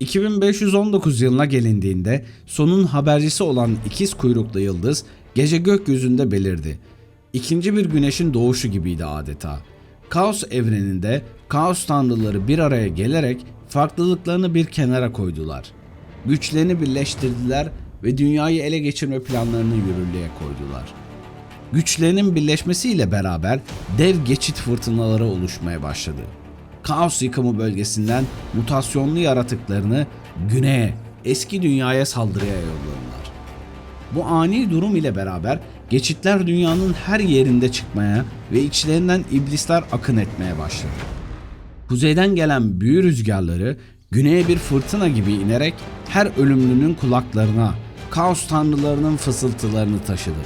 2519 yılına gelindiğinde sonun habercisi olan ikiz kuyruklu yıldız gece gökyüzünde belirdi. İkinci bir güneşin doğuşu gibiydi adeta. Kaos evreninde kaos tanrıları bir araya gelerek farklılıklarını bir kenara koydular. Güçlerini birleştirdiler ve dünyayı ele geçirme planlarını yürürlüğe koydular. Güçlerinin birleşmesiyle beraber dev geçit fırtınaları oluşmaya başladı. Kaos yıkımı bölgesinden mutasyonlu yaratıklarını güneye, eski dünyaya saldırıya yolladılar. Bu ani durum ile beraber geçitler dünyanın her yerinde çıkmaya ve içlerinden iblisler akın etmeye başladı. Kuzeyden gelen büyü rüzgarları güneye bir fırtına gibi inerek her ölümlünün kulaklarına kaos tanrılarının fısıltılarını taşıdı.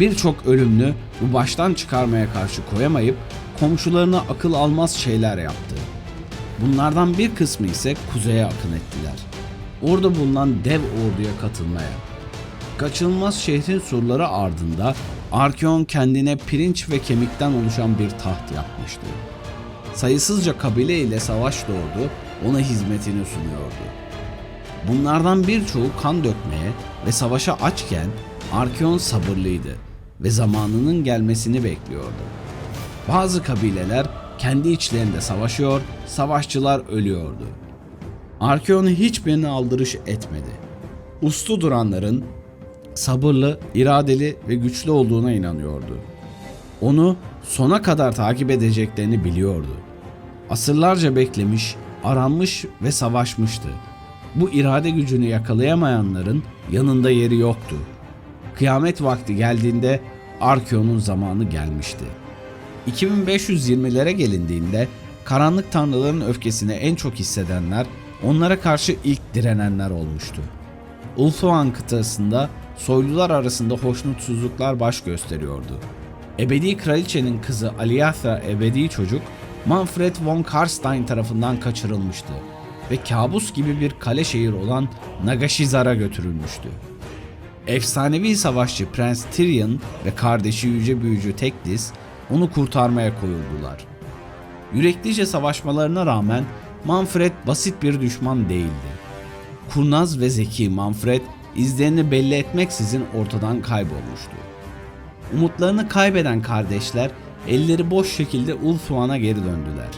Birçok ölümlü bu baştan çıkarmaya karşı koyamayıp komşularına akıl almaz şeyler yaptı. Bunlardan bir kısmı ise kuzeye akın ettiler. Orada bulunan dev orduya katılmaya. Kaçınılmaz şehrin surları ardında Arkeon kendine pirinç ve kemikten oluşan bir taht yapmıştı. Sayısızca kabile ile savaş doğdu, ona hizmetini sunuyordu. Bunlardan birçoğu kan dökmeye ve savaşa açken Arkeon sabırlıydı ve zamanının gelmesini bekliyordu. Bazı kabileler kendi içlerinde savaşıyor, savaşçılar ölüyordu. Arkeon hiçbirine aldırış etmedi. Uslu duranların sabırlı, iradeli ve güçlü olduğuna inanıyordu. Onu sona kadar takip edeceklerini biliyordu. Asırlarca beklemiş, aranmış ve savaşmıştı. Bu irade gücünü yakalayamayanların yanında yeri yoktu. Kıyamet vakti geldiğinde Arkeon'un zamanı gelmişti. 2520'lere gelindiğinde karanlık tanrıların öfkesini en çok hissedenler onlara karşı ilk direnenler olmuştu. Ulthuan kıtasında soylular arasında hoşnutsuzluklar baş gösteriyordu. Ebedi kraliçenin kızı Aliathra ebedi çocuk Manfred von Karstein tarafından kaçırılmıştı ve kabus gibi bir kale şehir olan Nagashizar'a götürülmüştü. Efsanevi savaşçı Prens Tyrion ve kardeşi yüce büyücü Teklis onu kurtarmaya koyuldular. Yüreklice savaşmalarına rağmen Manfred basit bir düşman değildi. Kurnaz ve zeki Manfred izlerini belli etmeksizin ortadan kaybolmuştu. Umutlarını kaybeden kardeşler elleri boş şekilde Ulthuan'a geri döndüler.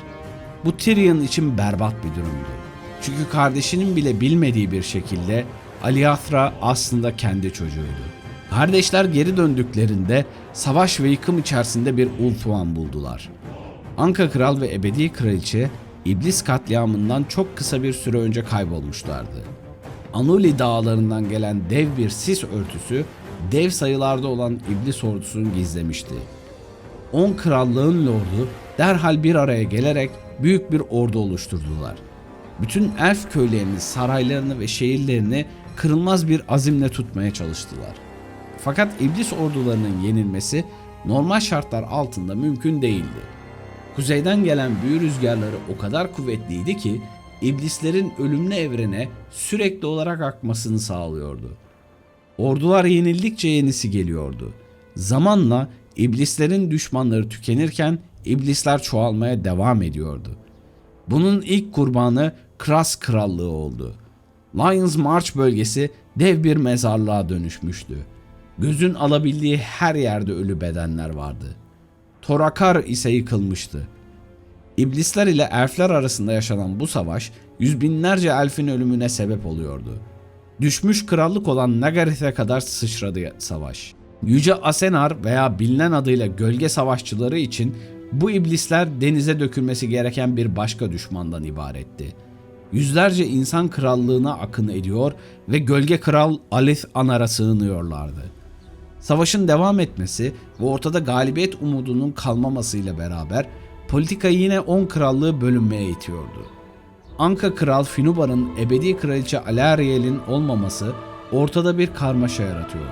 Bu Tyrion için berbat bir durumdu. Çünkü kardeşinin bile bilmediği bir şekilde Aliathra aslında kendi çocuğuydu. Kardeşler geri döndüklerinde savaş ve yıkım içerisinde bir Ulthuan buldular. Anka Kral ve Ebedi Kraliçe İblis katliamından çok kısa bir süre önce kaybolmuşlardı. Anuli dağlarından gelen dev bir sis örtüsü dev sayılarda olan iblis ordusunu gizlemişti. On krallığın lordu derhal bir araya gelerek büyük bir ordu oluşturdular. Bütün elf köylerini, saraylarını ve şehirlerini kırılmaz bir azimle tutmaya çalıştılar. Fakat iblis ordularının yenilmesi normal şartlar altında mümkün değildi. Kuzeyden gelen büyü rüzgarları o kadar kuvvetliydi ki iblislerin ölümlü evrene sürekli olarak akmasını sağlıyordu. Ordular yenildikçe yenisi geliyordu. Zamanla iblislerin düşmanları tükenirken iblisler çoğalmaya devam ediyordu. Bunun ilk kurbanı Kras Krallığı oldu. Lions March bölgesi dev bir mezarlığa dönüşmüştü. Gözün alabildiği her yerde ölü bedenler vardı. Torakar ise yıkılmıştı. İblisler ile elfler arasında yaşanan bu savaş yüz binlerce elfin ölümüne sebep oluyordu. Düşmüş krallık olan Nagarith'e kadar sıçradı savaş. Yüce Asenar veya bilinen adıyla gölge savaşçıları için bu iblisler denize dökülmesi gereken bir başka düşmandan ibaretti. Yüzlerce insan krallığına akın ediyor ve gölge kral Alith Anar'a sığınıyorlardı. Savaşın devam etmesi ve ortada galibiyet umudunun kalmamasıyla beraber politika yine 10 krallığı bölünmeye itiyordu. Anka Kral Finubar'ın ebedi kraliçe Alariel'in olmaması ortada bir karmaşa yaratıyordu.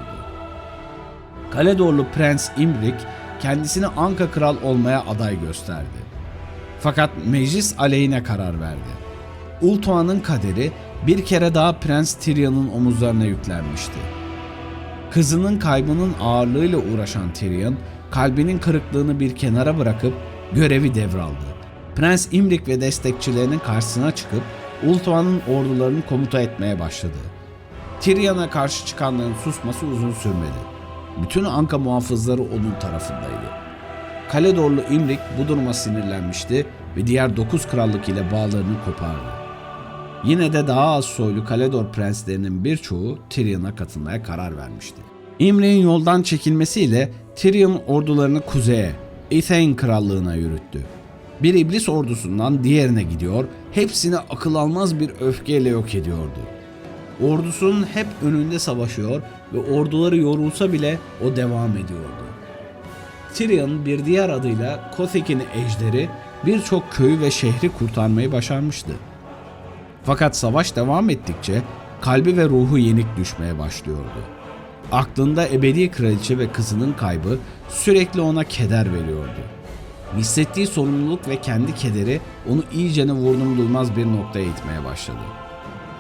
Kaledorlu Prens Imrik kendisini Anka Kral olmaya aday gösterdi. Fakat meclis aleyhine karar verdi. Ultuan'ın kaderi bir kere daha Prens Tyrion'un omuzlarına yüklenmişti. Kızının kaybının ağırlığıyla uğraşan Tyrion, kalbinin kırıklığını bir kenara bırakıp görevi devraldı. Prens Imrik ve destekçilerinin karşısına çıkıp Ultuan'ın ordularını komuta etmeye başladı. Tyrion'a karşı çıkanların susması uzun sürmedi. Bütün Anka muhafızları onun tarafındaydı. Kaledorlu İmrik bu duruma sinirlenmişti ve diğer 9 krallık ile bağlarını kopardı. Yine de daha az soylu Kaledor prenslerinin birçoğu Tyrion'a katılmaya karar vermişti. İmre'nin yoldan çekilmesiyle Tyrion ordularını kuzeye, Ithane krallığına yürüttü. Bir iblis ordusundan diğerine gidiyor, hepsini akıl almaz bir öfkeyle yok ediyordu. Ordusunun hep önünde savaşıyor ve orduları yorulsa bile o devam ediyordu. Tyrion bir diğer adıyla Kothek'in ejderi birçok köyü ve şehri kurtarmayı başarmıştı. Fakat savaş devam ettikçe kalbi ve ruhu yenik düşmeye başlıyordu. Aklında ebedi kraliçe ve kızının kaybı sürekli ona keder veriyordu. Hissettiği sorumluluk ve kendi kederi onu iyicene vurdum duymaz bir noktaya itmeye başladı.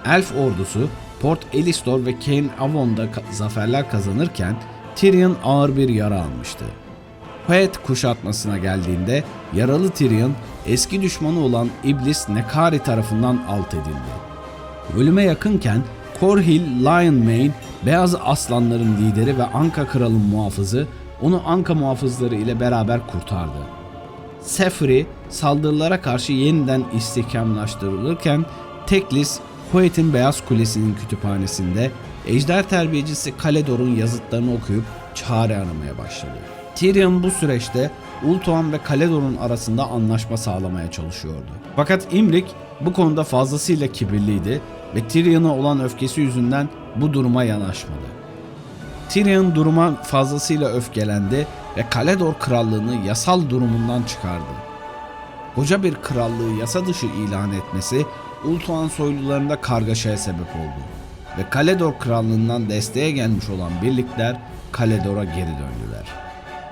Elf ordusu Port Elistor ve Cain Avon'da zaferler kazanırken Tyrion ağır bir yara almıştı. Hoet kuşatmasına geldiğinde yaralı Tyrion eski düşmanı olan İblis Nekari tarafından alt edildi. Ölüme yakınken Corhil Lionmane, Beyaz Aslanların lideri ve Anka Kralı'nın muhafızı onu Anka muhafızları ile beraber kurtardı. Sefri saldırılara karşı yeniden istihkamlaştırılırken Teklis, Hoet'in Beyaz Kulesi'nin kütüphanesinde ejder terbiyecisi Kaledor'un yazıtlarını okuyup çare aramaya başladı. Tyrion bu süreçte Ultuan ve Kaledor'un arasında anlaşma sağlamaya çalışıyordu. Fakat Imrik bu konuda fazlasıyla kibirliydi ve Tyrion'a olan öfkesi yüzünden bu duruma yanaşmadı. Tyrion duruma fazlasıyla öfkelendi ve Kaledor krallığını yasal durumundan çıkardı. Koca bir krallığı yasa dışı ilan etmesi Ultuan soylularında kargaşaya sebep oldu ve Kaledor krallığından desteğe gelmiş olan birlikler Kaledor'a geri döndüler.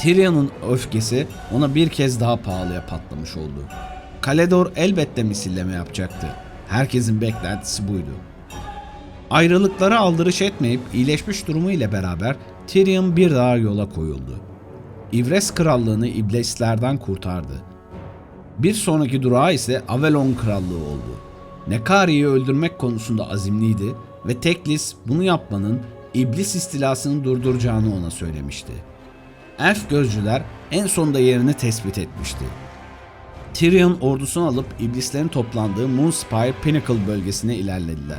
Tyrion'un öfkesi ona bir kez daha pahalıya patlamış oldu. Kaledor elbette misilleme yapacaktı. Herkesin beklentisi buydu. Ayrılıklara aldırış etmeyip iyileşmiş durumu ile beraber Tyrion bir daha yola koyuldu. İvres krallığını iblislerden kurtardı. Bir sonraki durağı ise Avalon krallığı oldu. Nekari'yi öldürmek konusunda azimliydi ve Teklis bunu yapmanın iblis istilasını durduracağını ona söylemişti. Elf gözcüler en sonunda yerini tespit etmişti. Tyrion ordusunu alıp iblislerin toplandığı Moonspire Pinnacle bölgesine ilerlediler.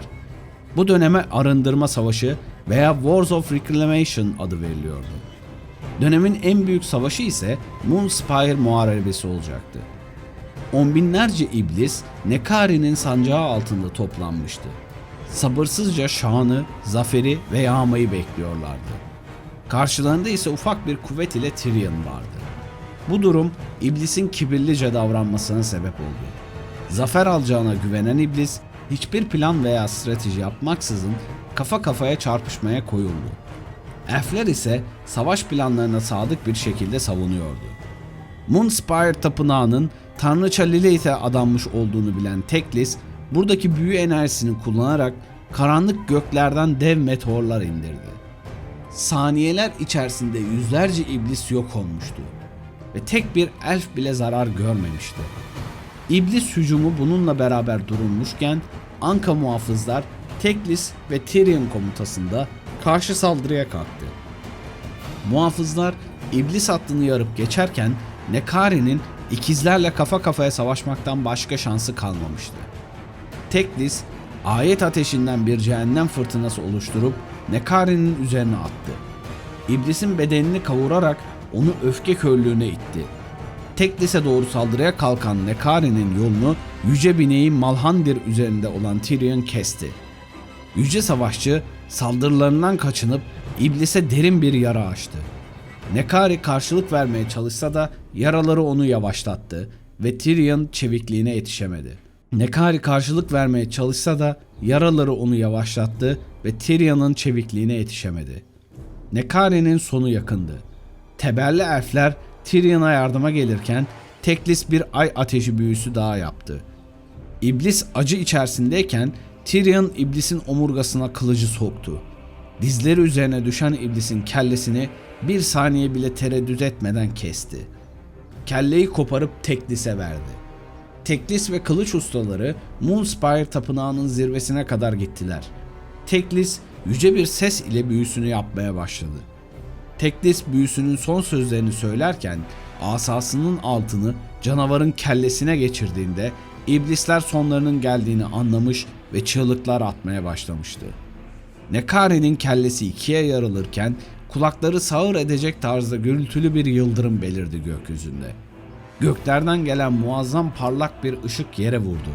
Bu döneme Arındırma Savaşı veya Wars of Reclamation adı veriliyordu. Dönemin en büyük savaşı ise Moonspire Muharebesi olacaktı. On binlerce iblis Nekari'nin sancağı altında toplanmıştı. Sabırsızca şanı, zaferi ve yağmayı bekliyorlardı. Karşılarında ise ufak bir kuvvet ile Tyrion vardı. Bu durum iblisin kibirlice davranmasına sebep oldu. Zafer alacağına güvenen iblis hiçbir plan veya strateji yapmaksızın kafa kafaya çarpışmaya koyuldu. Elfler ise savaş planlarına sadık bir şekilde savunuyordu. Moonspire tapınağının Tanrıça Lilith'e adanmış olduğunu bilen Teklis, buradaki büyü enerjisini kullanarak karanlık göklerden dev meteorlar indirdi. Saniyeler içerisinde yüzlerce iblis yok olmuştu ve tek bir elf bile zarar görmemişti. İblis hücumu bununla beraber durulmuşken Anka muhafızlar Teklis ve Tyrion komutasında karşı saldırıya kalktı. Muhafızlar iblis hattını yarıp geçerken Nekari'nin ikizlerle kafa kafaya savaşmaktan başka şansı kalmamıştı. Teklis ayet ateşinden bir cehennem fırtınası oluşturup Nekari'nin üzerine attı. İblisin bedenini kavurarak onu öfke körlüğüne itti. Teklis'e doğru saldırıya kalkan Nekari'nin yolunu yüce bineği Malhandir üzerinde olan Tyrion kesti. Yüce savaşçı saldırılarından kaçınıp iblise derin bir yara açtı. Nekari karşılık vermeye çalışsa da yaraları onu yavaşlattı ve Tyrion çevikliğine yetişemedi. Nekari karşılık vermeye çalışsa da yaraları onu yavaşlattı ve Tyrion'un çevikliğine yetişemedi. Nekari'nin sonu yakındı. Teberli elfler Tyrion'a yardıma gelirken Teklis bir ay ateşi büyüsü daha yaptı. İblis acı içerisindeyken Tyrion iblisin omurgasına kılıcı soktu. Dizleri üzerine düşen iblisin kellesini bir saniye bile tereddüt etmeden kesti. Kelleyi koparıp Teklis'e verdi. Teklis ve kılıç ustaları Moonspire tapınağının zirvesine kadar gittiler. Teklis yüce bir ses ile büyüsünü yapmaya başladı. Teklis büyüsünün son sözlerini söylerken asasının altını canavarın kellesine geçirdiğinde iblisler sonlarının geldiğini anlamış ve çığlıklar atmaya başlamıştı. Nekare'nin kellesi ikiye yarılırken kulakları sağır edecek tarzda gürültülü bir yıldırım belirdi gökyüzünde. Göklerden gelen muazzam parlak bir ışık yere vurdu.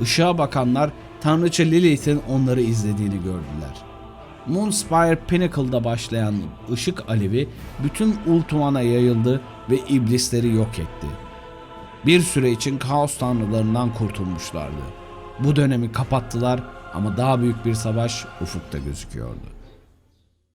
Işığa bakanlar Tanrıça Lilith'in onları izlediğini gördüler. Moonspire Pinnacle'da başlayan ışık alevi bütün Ultuman'a yayıldı ve iblisleri yok etti. Bir süre için kaos tanrılarından kurtulmuşlardı. Bu dönemi kapattılar ama daha büyük bir savaş ufukta gözüküyordu.